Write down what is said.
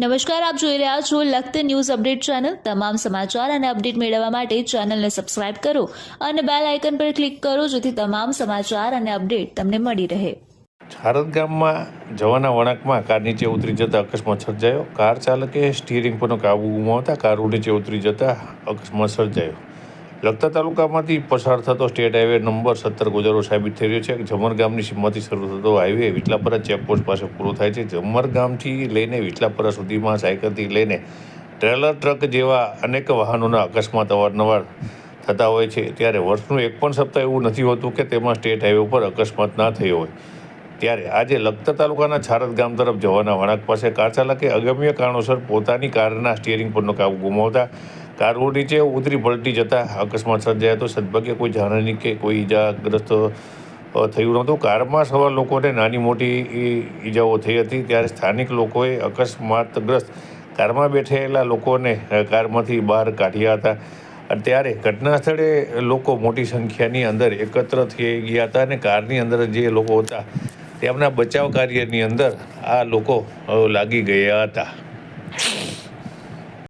નમસ્કાર, આપ જોઈ રહ્યા છો લખત ન્યૂઝ અપડેટ ચેનલ. તમામ સમાચાર અને અપડેટ મેળવવા માટે ચેનલને સબસ્ક્રાઇબ કરો અને બેલ આઇકન પર ક્લિક કરો જેથી તમામ સમાચાર અને અપડેટ તમને મળી રહે. ભારત ગામમાં જવાના વળાંકમાં કાર નીચે ઉતરી જતા અકસ્માત સર્જાયો. કાર ચાલકે સ્ટીયરિંગ પરનો કાબુ ગુમાવતા કાર નીચે ઉતરી જતા અકસ્માત સર્જાયો. લખતર તાલુકામાંથી પસાર થતો સ્ટેટ હાઈવે નંબર સત્તર ગુજારો સાબિત થઈ રહ્યો છે જમર ગામની સીમાથી શરૂ થતો હાઈવે વિટલાપરા ચેકપોસ્ટ પાસે પૂરો થાય છે. જમર ગામથી લઈને વિટલાપરા સુધીમાં સાયકલથી લઈને ટ્રેલર ટ્રક જેવા અનેક વાહનોના અકસ્માત અવારનવાર થતા હોય છે. ત્યારે વર્ષનું એક પણ સપ્તાહ એવું નથી હોતું કે તેમાં સ્ટેટ હાઈવે ઉપર અકસ્માત ના થયો હોય. ત્યારે આજે લખતર તાલુકાના છારદ ગામ તરફ જવાના વળાંક પાસે કાર ચાલકે અગમ્ય કારણોસર પોતાની કારના સ્ટિયરિંગ પરનો કાબુ ગુમાવતા કાર રોડ નીચે ઉતરી પલટી જતા અકસ્માત સર્જાયો હતો સદભાગ્યે કોઈ જાનહાની કે કોઈ ઈજાગ્રસ્ત થયું નહોતું. કારમાં સવાર લોકોને નાની મોટી ઈજાઓ થઈ હતી. ત્યારે સ્થાનિક લોકોએ અકસ્માતગ્રસ્ત કારમાં બેઠેલા લોકોને કારમાંથી બહાર કાઢ્યા હતા. ત્યારે ઘટના સ્થળે લોકો મોટી સંખ્યાની અંદર એકત્ર થઈ ગયા હતા અને કારની અંદર જે લોકો હતા, તેમના બચાવ કાર્યની અંદર આ લોકો લાગી ગયા હતા.